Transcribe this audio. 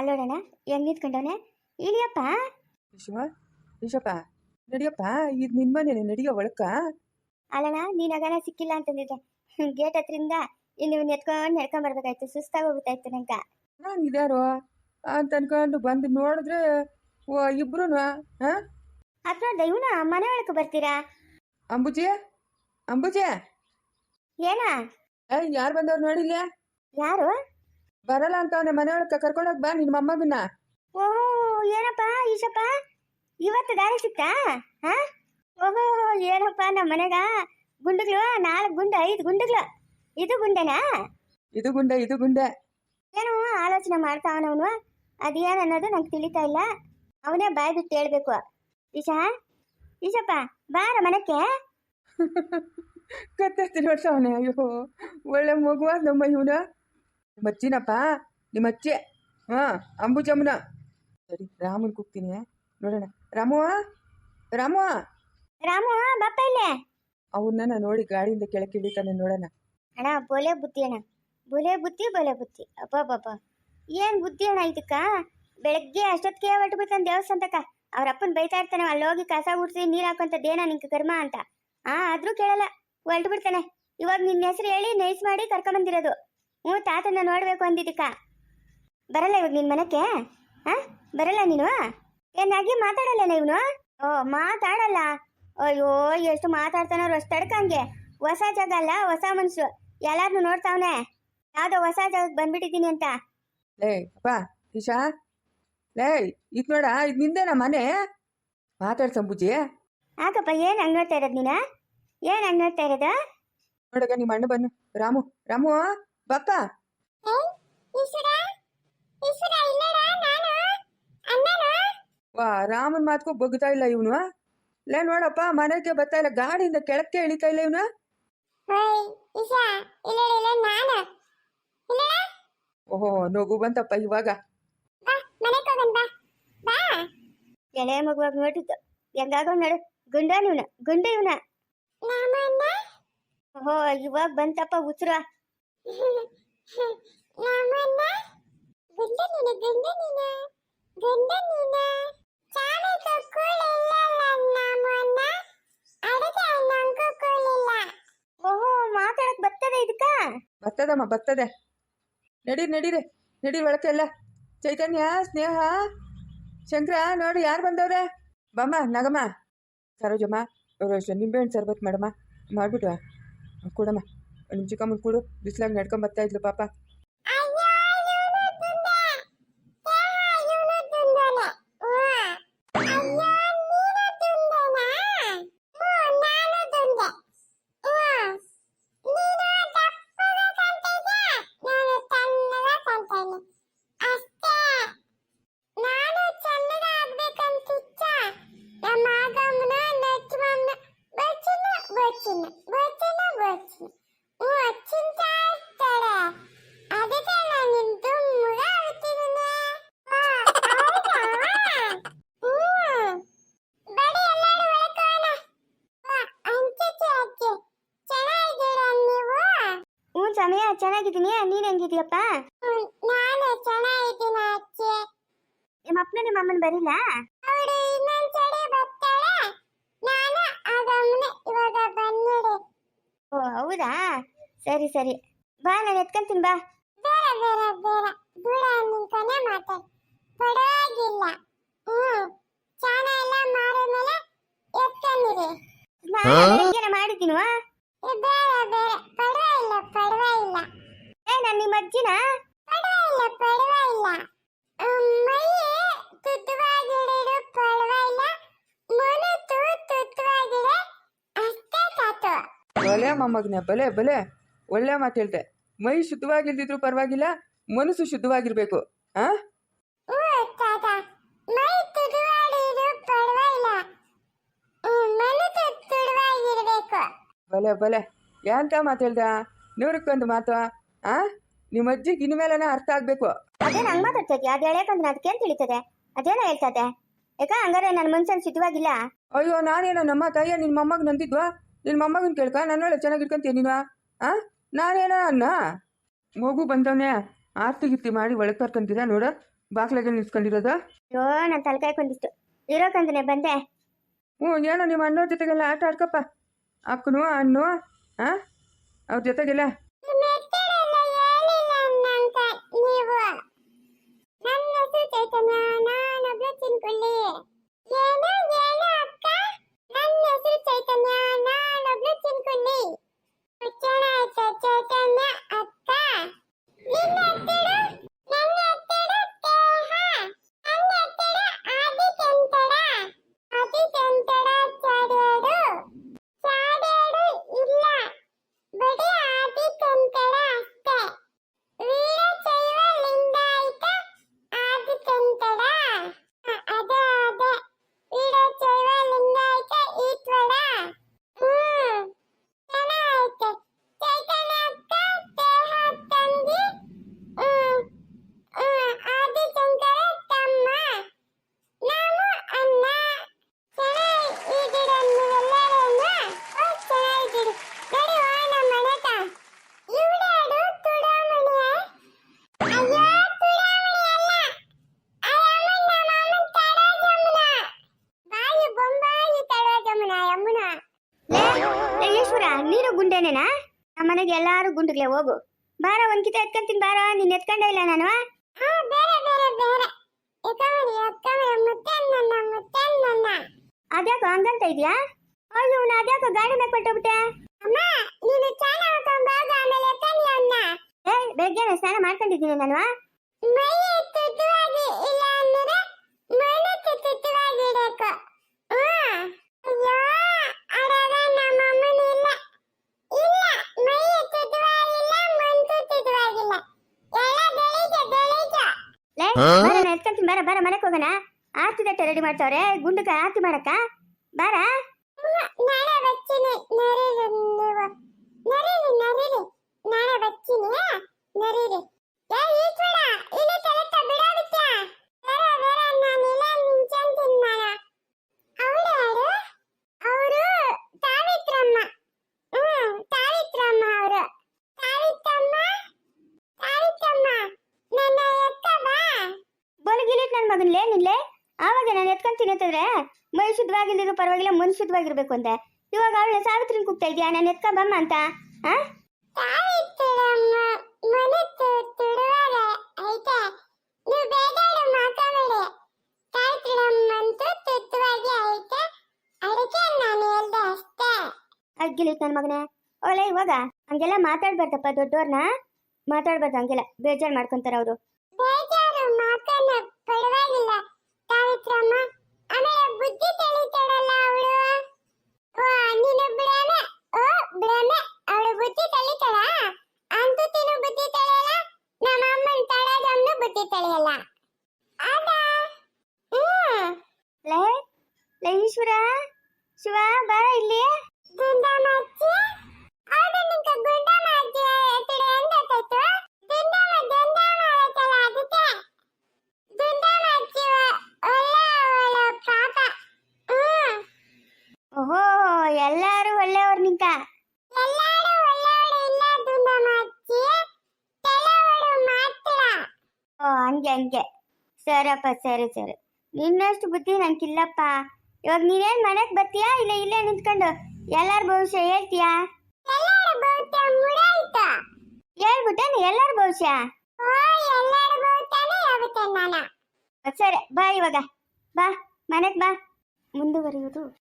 ಅಲ್ಲೋಡೋಣ ಹೆಂಗ್ ನಿಂತ್ಕೊಂಡವನೆ? ಇಳಿಯಪ್ಪ. ವಿಶ್ವ ವಿಶಪ್ಪ ನಡಿಯಪ್ಪ ಇದು ನಿನ್ ಮನೇನೆ ನಡಿಯೋ ಒಳಕ? ಅಲ್ಲಣ್ಣ ನೀನಾಗನ ಸಿಕ್ಕಿಲ್ಲ ಅಂತಂದಿದ್ದೆ ಗೇಟ್ ಹತ್ರಿಂದ ಇಲ್ಲಿ ಇವ್ನ ಎತ್ಕೊಂಡು ನಡ್ಕೊಂಡ್ ಬರ್ಬೇಕಾಯ್ತು ಸುಸ್ತಾಗಿ ಹೋಗ್ಬಿಟ್ಟಾಯ್ತು ನಂಗ. ನಾನು ಇದಾರು ಅಂತ ಅನ್ಕೊಂಡು ಬಂದು ನೋಡಿದ್ರೆ ಓ ಇಬ್ರು ಹಾಂ? ದೈವನ ಮನೆ ಒಳಕ್ಕೆ ಬರ್ತೀರಾ? ಅಂಬುಜಿ ಅಂಬುಜಿ. ಏನ? ಯಾರು ಬಂದವ್ರು ನೋಡಿಲ್ಲ ಯಾರು? ಬರಲ್ಲ ಅಂತ ಅವನೇ ಮನೆ ಒಳಕ್ಕೆ ಕರ್ಕೊಂಡೋಗಿ ಬಾ ನಿಮ್ಮ ಮೊಮ್ಮಗನ್ನ. ಓಹೋ ಏನಪ್ಪ ಈಶಪ್ಪ? ಇವತ್ತು ದಾರಿ ಸಿಕ್ತಾ? ಹಾ? ಓಹೋ ಏನಪ್ಪ ನಮ್ಮ ಮನೆಗ? ಗುಂಡುಗಳು ನಾಲ್ಕು ಗುಂಡು ಐದು ಗುಂಡುಗಳು. ಇದು ಗುಂಡೆನಾ? ಇದು ಗುಂಡೆ ಇದು ಗುಂಡೆ. ಏನೋ ಆಲೋಚನೆ ಮಾಡ್ತಾವನವನು ಅದೇನು ಅನ್ನೋದು ನಂಗೆ ತಿಳಿತಾ ಇಲ್ಲ. ಅವನೇ ಬಾಯ್ ಬಿಟ್ಟು ಹೇಳ್ಬೇಕು. ಈಶಾ ಈಶಪ್ಪ ಬಾರ ಮನೆಕ್ಕೆ. ಕತ್ತೆ ನೋಡ್ಸವನೆ ಅಯ್ಯೋ. ಒಳ್ಳೆ ಮಗುವ ನಮ್ಮ ಇವನ. ಮಚ್ಚಿನಪ್ಪ ನಿಮ್ಮ ಅಚ್ಚೆ ಹಾಂ ಅಂಬುಜಮ್ಮನ ಸರಿ ರಾಮನ್ ಕೂಗ್ತೀನಿ. ನೋಡೋಣ. ರಾಮು ರಾಮು ರಾಮು ಬಾಪ ಇಲ್ಲೇ? ಅವನ್ನ ನೋಡಿ ಗಾಡಿಯಿಂದ ಕೆಳಕ್ಕೆ ಇಳಿತಾನೆ ನೋಡೋಣ. ಅಣ್ಣ ಬೋಲೆ ಬುದ್ಧಿ ಅಣ್ಣ. ಬೋಲೆ ಬುದ್ಧಿ ಬೋಲೆ ಬುದ್ಧಿ. ಪಾಪ ಏನ್ ಬುದ್ಧಿ ಅಣ್ಣ ಇದಕ್ಕ? ಬೆಳಗ್ಗೆ ಅಷ್ಟೊತ್ತಿಗೆ ಹೊರಟುಬಿಡ್ತಾನೆ ದೇವಸ್ಥಾನಕ್ಕ. ಅವ್ರ ಅಪ್ಪನ್ ಬೈತಾ ಇರ್ತಾನೆ ಅಲ್ಲಿ ಹೋಗಿ ಕಸ ಗುಡಿಸಿ ನೀರು ಹಾಕುವಂತದ್ದೇನ ನಿಂಗೆ ಕರ್ಮ ಅಂತ. ಆ ಆದರೂ ಕೇಳಲ್ಲ. ಹೊರಟು ಬಿಡ್ತಾನೆ. ಇವಾಗ ನಿನ್ನ ಹೆಸರು ಹೇಳಿ ನೈಸ್ ಮಾಡಿ ಕರ್ಕೊಂಬಂದಿರೋದು ಹ್ಞೂ ತಾತನ ನೋಡಬೇಕು ಅಂದಿದ್ದಕ್ಕ. ಬರಲ್ಲ ಇವಾಗ ನಿನ್ನ ಮನಕ್ಕೆ ಹಾಂ? ಬರಲ್ಲ ನೀನು? ಏನಾಗಿ ಮಾತಾಡಲ್ಲ ಇವನು? ಓ ಮಾತಾಡಲ್ಲ. ಅಯ್ಯೋ ಎಷ್ಟು ಮಾತಾಡ್ತಾನವ್ರು ಅಷ್ಟು ತಡ್ಕಂಗೆ ಹೊಸ ಜಾಗ ಅಲ್ಲ ಹೊಸ ಮನ್ಸು. ಎಲ್ಲಾರನ್ನು ನೋಡ್ತಾವನೆ. ಯಾವ್ದೋ ಹೊಸ ಜಾಗಕ್ಕೆ ಬಂದ್ಬಿಟ್ಟಿದ್ದೀನಿ ಅಂತ. ಲೇ ಅಪ್ಪ ಇಶಾ ಲೇ ಇದು ನೋಡ ಇದು ನಿಂದೇನ ಮನೆ. ಮಾತಾಡ್ ಸಂಪೂಜಿ ಆಗಪ್ಪ ಏನ್ ಹಂಗ್ ನೋಡ್ತಾ ಇರೋದು ನೀನ? ಏನ್ ಹಂಗ್ ನೋಡ್ತಾ ಇರೋದು? ನೋಡಗ ನಿಮ್ಮ ಅಣ್ಣ ಬನ್ನು. ರಾಮು ರಾಮು. ಬಪ್ಪ ವಾ ರಾಮನ್ ಮಾತ್ಕೋ ಬಗ್ತಾ ಇಲ್ಲ ಇವನು. ಲೇ ನೋಡಪ್ಪ ಮನೆಗೆ ಬರ್ತಾ ಇಲ್ಲ ಗಾಡಿಯಿಂದ ಕೆಳಕ್ಕೆ ಇಳಿತಾ ಇಲ್ಲ ಇವನು. ಓಹೋ ನಗು ಬಂತಪ್ಪ ಇವಾಗ. ಎಳೆ ಮಗುವಾಗ ನೋಡಿದ್ದು ಹೆಂಗಾಗೋ ನೋಡು. ಗುಂಡ ಇವನ ಗುಂಡ ಇವನ. ಓಹೋ ಇವಾಗ ಬಂತಪ್ಪ ಉಚ್ರ ಓಹೋ ಮಾತಾಡಕ್ ಬರ್ತದೆ ಇದಕ್ಕ? ಬರ್ತದಮ್ಮ ಬರ್ತದೆ. ನಡೀರಿ ನಡೀರಿ ನಡೀರಿ ಒಳಕ್ಕೆಲ್ಲ ಚೈತನ್ಯ ಸ್ನೇಹ ಶಂಕರ ನೋಡಿ ಯಾರು ಬಂದವ್ರೆ? ಬಮ್ಮ ನಗಮ್ಮ. ಸರೋಜಮ್ಮ ನಿಂಬೆಹಣ್ಣು ಸರ್ಬತ್ ಮಾಡಮ್ಮ. ಮಾಡಿಬಿಟ್ವಾ ಕೊಡಮ್ಮ. ನಿಮ್ಮ ಚಿಕ್ಕಮ್ಮನ ಕೊಡು ಬಿಸ್ಲಾಗ ನಡ್ಕೊಂಡು ಬರ್ತಾ ಇದ್ಲು ಪಾಪ ಹ್ಞೂ ಸಮಯ ಚೆನ್ನಾಗಿದ್ದೀನಿ. ನೀನ್ ಹೆಂಗಿದ್ಯಪ್ಪ? ನಾನು ಚೆನ್ನಾಗಿದ್ದೀನಿ ಅಜ್ಜಿ ನಿಮ್ಮ ಅಪ್ಪನ ನಿಮ್ಮ ಅಮ್ಮನ ಬರಿಲ್ಲ? ಅವಳು ಇನ್ನೊಂದ್ಸರಿ ಬರ್ತಾಳೆ. ನಾನು ಅದಮ್ಮನೆ ಇವಾಗ ಬಂದಿಡಿ ಓ ಹೌದಾ? ಸರಿ ಸರಿ. ಬಾ ನಾನು ಎತ್ಕೊಂತೀನಿ ಬಾ. ಬೇರೆ ಬೇರೆ ಬೇರೆ ದೂರ ನಿಂತಾನೆ ಮಾತಾಡಿ ಪರವಾಗಿಲ್ಲ. ಹ್ಮ್. ಚಾಣ ಎಲ್ಲ ಮಾರಿದ್ಮೇಲೆ ಎತ್ಕೊಂಡಿರಿ. ಸ್ನಾನ ಮಾಡಿದ್ದೀನುವ ಏ, ಬೇರೆ ಬೇರೆ ಪರವಾಗಿಲ್ಲ ಪರವಾಗಿಲ್ಲ. ಏ ನಾನು ನಿಮ್ಮ ಅಜ್ಜಿನ? ಪರವಾಗಿಲ್ಲ ಪರವಾಗಿಲ್ಲ. ಹ್ಮ್, ಮೈ ತುತ್ತವಾಗಿಡಿಡು ಪರವಾಗಿಲ್ಲ. ಮನಸ್ಸು ತುತ್ತವಾಗಿದೆ ಅಷ್ಟೇ ಸಾಕು. ಒಳ್ಳೆ ಮೊಮ್ಮಗನೆ ಬಲೆ ಬಲೆ. ಒಳ್ಳೆ ಮಾತು ಹೇಳ್ತೆ ಮೈ ಶುದ್ಧವಾಗಿಲ್ದಿದ್ರು ಪರವಾಗಿಲ್ಲ ಮನಸ್ಸು ಶುದ್ಧವಾಗಿರ್ಬೇಕು. ಆ? ಬಲೆ ಬಲೆ. ಎಂತ ಮಾತು ಹೇಳ್ದ? ನೂರಕ್ಕೊಂದು ಮಾತು. ಆ? ನಿಮ್ಮ ಅಜ್ಜಿಗೆ ಇನ್ಮೇಲೆನ ಅರ್ಥ ಆಗ್ಬೇಕು. ಅದೇ ನಂಗ್ ಮಾತಾಡ್ತಾ ಇದ್ಯಾ ಅದು ಹೇಳಕ್ಕಂದ್ರೆ ಅದಕ್ಕೇನು ತಿಳಿತದೆ? ಅದೇನೋ ಹೇಳ್ತದೆ ಯಾಕ ಹಂಗಾರೆ ನನ್ನ ಮನ್ಸಲ್ಲಿ ಸಿದ್ಧವಾಗಿಲ್ಲ ಅಯ್ಯೋ ನಾನೇನೋ ನಮ್ಮ ತಾಯಿಯ ನಿನ್ನ ಮೊಮ್ಮಗ ನಂದಿದ್ವಾ? ನಿನ್ನ ಮೊಮ್ಮಗನ ಕೇಳ್ಕ? ನನ್ನೊಳ್ಳೆ ಚೆನ್ನಾಗಿ ಇಟ್ಕೊಂತೀಯ ನೀನು? ಆ? ನಾನೇನೋ ಅನ್ನ ಮಗು ಬಂದವನೇ ಆರ್ತಿ ಗಿರ್ತಿ ಮಾಡಿ ಒಳಗೆ ಕರ್ಕೊಂತೀರಾ ನೋಡು. ಬಾಗ್ಲಾಗೆ ನಿಲ್ಸ್ಕೊಂಡಿರೋದು ಅಯ್ಯೋ ನಾನು ತಲೆಕಾಯ್ಕೊಂಡಿತ್ತು ಇರೋಕಂತಾನೆ ಬಂದೆ. ಹ್ಞೂ ಏನೋ ನಿಮ್ಮ ಅಣ್ಣವ್ರ ಜೊತೆಗೆಲ್ಲ ಆಟ ಆಡ್ಕಪ್ಪ. ಅಕ್ಕನು ಅಣ್ಣು ಹಾಂ ಅವ್ರ ಜೊತೆಗೆಲ್ಲ ಮೆತ್ತಡೆಲ್ಲ ಹೇಳಿಲ್ಲ ಅನ್ನಂಕ ನೀವು ನನ್ನ ಹೆಸರು ಚೈತನ್ಯ ನಾನೊಬ್ಳು ಚಿನ್ಕುಳ್ಳಿ ಏನು ಏನು ಅಕ್ಕ ನನ್ನ ಹೆಸರು ಚೈತನ್ಯ ನಾನೊಬ್ಳು ಚಿನ್ಕುಳ್ಳಿ ಮುಚ್ಚಣ ಆಯ್ತಾ ಚೈತನ್ಯ ಅಕ್ಕ ನಿನ್ನ ಹೆಸರು ನನ್ನ ಹೆಸರು ದೇಹ ನನ್ನ ಹೆಸರು ಆದಿತ್ಯಂತರ ಆದಿತ್ಯಂತರ ಚಾಡ್ಯಾಡು ಚಾಡ್ಯಾಡು ಇಲ್ಲ ಬರೀ ಆದಿತ್ಯಂತರ ಅಷ್ಟೇ ವೀರಶೈವ ಲಿಂಗಾಯತ ಆದಿತ್ಯಂತರ ಅದೇ ಅದೇ ವೀರಶೈವ ಲಿಂಗಾಯತ ಈಶ್ವರ ಹ್ಮ್ ಚೆನ್ನಾಗೈತೆ ಚೈತನ್ಯ ಅಕ್ಕ ದೇಹ ತಂಗಿ ಹ್ಮ್ ಹ್ಮ್ ಆದಿಶಂಕರ ತಮ್ಮ ನಾವು ಅಣ್ಣ ಚೆನ್ನಾಗಿದ್ದೀರ ನೀವೆಲ್ಲರನ್ನ ಚೆನ್ನಾಗಿದ್ದೀರಿ ನಡಿ ಹೋಗೋಣ ಮನೆತ ಇವಳಾಡು ತುಡಾಮಣಿಯ ಅಯ್ಯೋ ತುಡಾಮಣಿ ಅಲ್ಲ ಅಯ್ಯಮ್ಮ ನಮ್ಮ ತಡ ಜಮುನ ಬಾಯಿ ಬೊಂಬಾಯಿ ತಡ ಜಮುನ ಯಮುನ ಲೇ ಲೇ, ಈಶ್ವರ ನೀನು ಗುಂಡೇನೇನಾ ನಮ್ಮ ಮನೆಗೆ ಎಲ್ಲಾರು ಗುಂಡುಗ್ಲೆ ಹೋಗು. ಬಾರ ಒಂದ್ ಕಿತ ಎತ್ಕೊಂತೀನಿ ಬಾರ. ನೀನ್ ಎತ್ಕೊಂಡೇ ಇಲ್ಲ ನಾನು ಅದ್ಯಾಕೋ ಹಂಗಂತ ಇದ್ಯಾ? ಅಯ್ಯೋ ಇವ್ನು ಅದ್ಯಾಕೋ ಗಾಡಿ ಮೇಲೆ ಕೊಟ್ಟೋಗ್ಬಿಟ್ಟೆ? ಬೆಳಗ್ಗೆ ಸ್ನಾನ ಮಾಡ್ಕೊಂಡಿದ್ದೀನಿ ನಾನು ಮೈ ತುತ್ತವಾಗಿ ಇಲ್ಲ ಅಂದ್ರೆ ಮಣ್ಣು ತುತ್ತವಾಗಿ ಇಡಬೇಕು ಅಯ್ಯೋ ಅಡಗ ನಮ್ಮ ಅಮ್ಮನ ಇಲ್ಲ ಇಲ್ಲ ಮೈ ತುತ್ತವಾಗಿಲ್ಲ ಮಣ್ಣು ತುತ್ತವಾಗಿಲ್ಲ ಎಲ್ಲ ಬೆಳಿಜ ಬೆಳಿಜ ಲೇ ಬಾರ, ನಾನು ಎತ್ಕೊಂತೀನಿ, ಬಾರ ಬಾರ, ಮನೆಗೆ ಹೋಗೋಣ. ಆರ್ತಿ ದಟ್ಟ ರೆಡಿ ಮಾಡ್ತಾವ್ರೆ. ಗುಂಡಕ್ಕ ಆರ್ತಿ ಮಾಡಕ್ಕ? ಬಾರ ನಾಳೆ ಬಚ್ಚಿನಿ ನರೀರಿ ನೀವು ನರೀರಿ ನರೀರಿ ನಾಳೆ ಬಚ್ಚಿನಿ ನರೀರಿ ಏ ಈಶ್ವರ ಇಲ್ಲಿ ತಲೆತ ಬಿಡೋದಕ್ಕ ಬೇರೆ ಬೇರೆ ನಾನು ಇಲ್ಲ ನಿಂಚಂತೀನಿ ನಾನು ಅವಳು ಯಾರು ಅವರು ಸಾವಿತ್ರಮ್ಮ ಹ್ಮ್ ಸಾವಿತ್ರಮ್ಮ ಅವರು ಸಾವಿತ್ರಮ್ಮ ಸಾವಿತ್ರಮ್ಮ ನನ್ನ ಎತ್ತ ಬಾ ಬೋಲಿಗಿಲಿಟ್ ನನ್ನ ಮಗನ್ಲೇ ನಿನ್ಲೆ? ಆವಾಗ ನಾನು ಎತ್ಕೊಂತೀನಿ ಅಂತಂದ್ರೆ ಮೈ ಶುದ್ಧವಾಗಿಲ್ದಿದ್ರು ಪರವಾಗಿಲ್ಲ ಮನ್ ಶುದ್ಧವಾಗಿರ್ಬೇಕು ಅಂತ ಇವಾಗ ಅವಳು ಸಾವಿತ್ರಿನ ಕೂಗ್ತಾ ಇದೆಯಾ? ನಾನು ಅಂತ ಆ? ತುತ್ತವಾಗಿ ಐತೆ ಅದಕ್ಕೆ ನಾನು ಅಗ್ಗಿಲಿಟ್ ನನ್ನ ಮಗನೇ. ಒಳ್ಳೆ ಇವಾಗ ಹಂಗೆಲ್ಲ ಮಾತಾಡ್ಬಾರ್ದಪ್ಪ ದೊಡ್ಡವ್ರನ್ನ ಮಾತಾಡ್ಬಾರ್ದು ಹಂಗೆಲ್ಲ ಬೇಜಾರ್ ಮಾಡ್ಕೊಂತಾರ ಅವರು ಬೇಜಾರು ಮಾತನ್ನ ಪರವಾಗಿಲ್ಲ ಸಾವಿತ್ರಮ್ಮ ಆಮೇಲೆ ಬುದ್ಧಿ ತಿಳಿತಾಳಲ್ಲ ಅವಳು ಓ ನೀನು ಬಿಡಾನೆ ಓ ಬಿಡಾನೆ ಅವಳು ಬುದ್ಧಿ ತಿಳಿತಾಳ ಅಂತೂ ತಿನ್ನು ಬುದ್ಧಿ ತಿಳಿಯಲ್ಲ ನಮ್ಮ ಅಮ್ಮನ ತಳದಮ್ಮನು ಬುದ್ಧಿ ತಿಳಿಯಲ್ಲ ಅದ ಹ್ಮ್ ಲೇ ಲೇ ಈಶ್ವರ ಶಿವ ಬಾರ ಇಲ್ಲಿ. ಓಹೋ ಎಲ್ಲಾರು ಒಳ್ಳೆಯವ್ರು ನಿಂಕ. ಹಂಗೆ ಹಂಗೆ. ಸರಪ್ಪ ಸರಿ ಸರಿ. ನಿನ್ನಷ್ಟು ಬುದ್ಧಿ ನಂಗಿಲ್ಲಪ್ಪ ಇವಾಗ ನೀನೇನ್ ಮನೆಗೆ ಬರ್ತೀಯಾ ಇಲ್ಲ ಇಲ್ಲೇ ನಿಂತ್ಕೊಂಡು? ಎಲ್ಲಾರ ಭವಿಷ್ಯ ಹೇಳ್ತೀಯಾ? ಹೇಳ್ಬಿಟ್ಟೇನು ಎಲ್ಲಾರ ಭವಿಷ್ಯ? ಸರಿ ಬಾ ಇವಾಗ. ಬಾ ಮನೆಗೆ ಬಾ. ಮುಂದುವರಿಯುವುದು